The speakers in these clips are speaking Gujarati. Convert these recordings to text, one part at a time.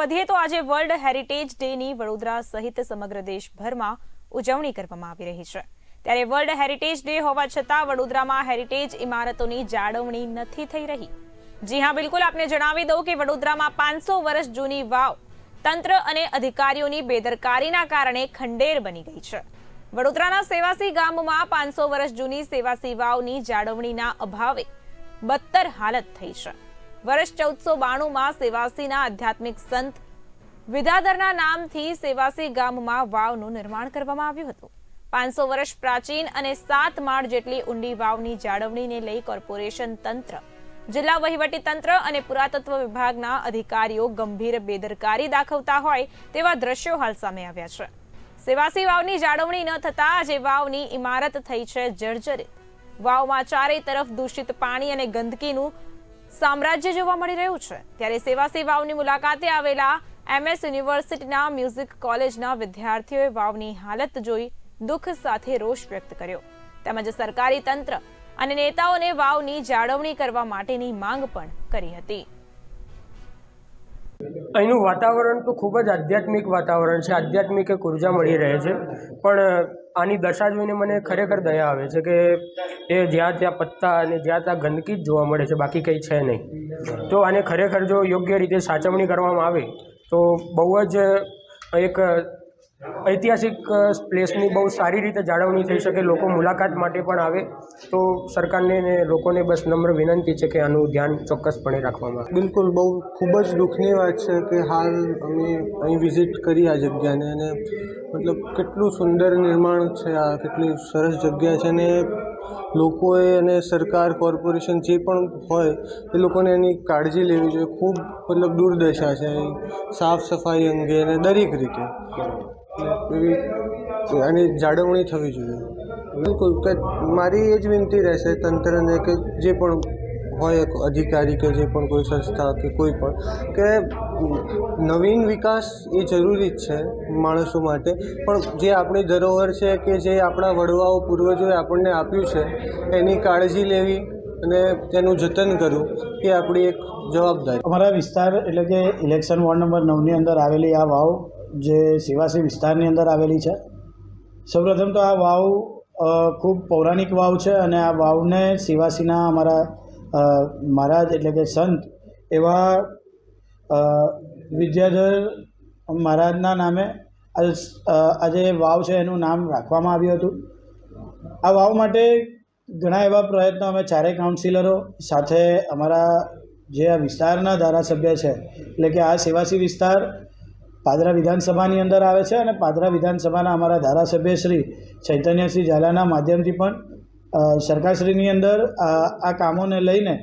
વધીએ તો આજે વર્લ્ડ હેરિટેજ ડેની વડોદરા સહિત સમગ્ર દેશભરમાં ઉજવણી કરવામાં આવી રહી છે. ત્યારે વર્લ્ડ હેરિટેજ ડે હોવા છતાં વડોદરામાં હેરિટેજ ઇમારતોની જાળવણી નથી થઈ રહી. જી હા, બિલકુલ આપને જણાવી દઉં કે વડોદરામાં પાંચસો વર્ષ જૂની વાવ, તંત્ર અને અધિકારીઓની બેદરકારીના કારણે ખંડેર બની ગઈ છે. વડોદરાના સેવાસી ગામમાં પાંચસો વર્ષ જૂની સેવાસી વાવની જાળવણીના અભાવે બદતર હાલત થઈ છે. વર્ષ ચૌદસો બાણુંમાં સેવાસીના આધ્યાત્મિક સંત વિદ્યાધરના નામથી સેવાસી ગામમાં વાવનું નિર્માણ કરવામાં આવ્યું હતું. પાંચસો વર્ષ પ્રાચીન અને સાત માળ જેટલી ઊંડી વાવની જાળવણીને લઈ કોર્પોરેશન તંત્ર, જિલ્લા વહીવટી અને પુરાતત્વ વિભાગના અધિકારીઓ ગંભીર બેદરકારી દાખવતા હોય તેવા દ્રશ્યો હાલ સામે આવ્યા છે. સેવાસી વાવની જાળવણી ન થતા આજે વાવની ઇમારત થઈ છે જર્જરિત. વાવમાં ચારે તરફ દૂષિત પાણી અને ગંદકીનું સામ્રાજ્ય જોવા મળી રહ્યું છે. ત્યારે સેવા સેવાઓની મુલાકાતે આવેલા એમએસ યુનિવર્સિટીના મ્યુઝિક કોલેજના વિદ્યાર્થીઓએ વાવની હાલત જોઈ દુઃખ સાથે રોષ વ્યક્ત કર્યો. તેમજ સરકારી તંત્ર અને નેતાઓને વાવની જાળવણી કરવા માટેની માંગ પણ કરી હતી. અહીંનું વાતાવરણ તો ખૂબ જ આધ્યાત્મિક વાતાવરણ છે. આધ્યાત્મિક એક ઊર્જા મળી રહે છે. પણ આની દશા જોઈને મને ખરેખર દયા આવે છે કે એ જ્યાં ત્યાં પત્તા અને જ્યાં ત્યાં ગંદકી જ જોવા મળે છે, બાકી કંઈ છે નહીં. તો આને ખરેખર જો યોગ્ય રીતે સાચવણી કરવામાં આવે, તો બહુ જ એક ઐતિહાસિક પ્લેસની બહુ સારી રીતે જાળવણી થઈ શકે, લોકો મુલાકાત માટે પણ આવે, તો સરકારને લોકોને બસ નમ્ર વિનંતી છે કે આનું ધ્યાન ચોક્કસપણે રાખવામાં બિલકુલ, બહુ ખૂબ જ દુઃખની વાત છે કે હાલ અમે અહીં વિઝિટ કરી આ જગ્યાને અને મતલબ કેટલું સુંદર નિર્માણ છે આ, કેટલી સરસ જગ્યા છે અને લોકોએ અને સરકાર, કોર્પોરેશન જે પણ હોય, એ લોકોને એની કાળજી લેવી જોઈએ. ખૂબ મતલબ દુર્દશા છે સાફ સફાઈ અંગે અને દરેક રીતે. એવી આની જાળવણી થવી જોઈએ. બિલકુલ, કે મારી એ જ વિનંતી રહેશે તંત્રને કે જે પણ હોય અધિકારી કે જે પણ કોઈ સંસ્થા કે કોઈ પણ, કે નવીન વિકાસ એ જરૂરી જ છે માણસો માટે. પણ જે આપણી ધરોહર છે કે જે આપણા વડવાઓ પૂર્વજોએ આપણને આપ્યું છે, એની કાળજી લેવી અને તેનું જતન કરવું, એ આપણી એક જવાબદારી. અમારા વિસ્તાર એટલે કે ઇલેક્શન વોર્ડ નંબર નવની અંદર આવેલી આ વાવ જે સેવાસી વિસ્તારની અંદર આવેલી છે. સૌપ્રથમ તો આ વાવ ખૂબ પૌરાણિક વાવ છે અને આ વાવને સેવાસીના અમારા મહારાજ એટલે કે સંત એવા વિદ્યાધર મહારાજના નામે આ જે વાવ છે એનું નામ રાખવામાં આવ્યું હતું. આ વાવ માટે ઘણા એવા પ્રયત્નો અમે ચારેય કાઉન્સિલરો સાથે અમારા જે આ વિસ્તારના ધારાસભ્ય છે, એટલે કે આ સેવાસી વિસ્તાર પાદરા વિધાનસભાની અંદર આવે છે અને પાદરા વિધાનસભાના અમારા ધારાસભ્ય શ્રી ચૈતન્યસિંહ ઝાલાના માધ્યમથી પણ સરકારશ્રીની અંદર આ કામોને લઈને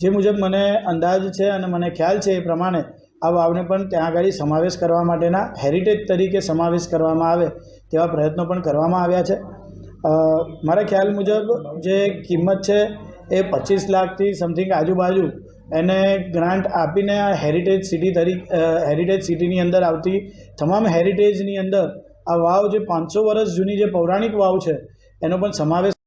જે મુજબ મને અંદાજ છે અને મને ખ્યાલ છે એ પ્રમાણે આ વાવને પણ ત્યાં આગળ સમાવેશ કરવા માટેના હેરિટેજ તરીકે સમાવેશ કરવામાં આવે તેવા પ્રયત્નો પણ કરવામાં આવ્યા છે. મારા ખ્યાલ મુજબ જે કિંમત છે એ પચીસ લાખથી સમથિંગ આજુબાજુ એને ગ્રાન્ટ આપીને આ હેરિટેજ સિટી તરીકે હેરિટેજ સિટીની અંદર આવતી તમામ હેરિટેજની અંદર આ વાવ જે પાંચસો વર્ષ જૂની જે પૌરાણિક વાવ છે, એનો પણ સમાવેશ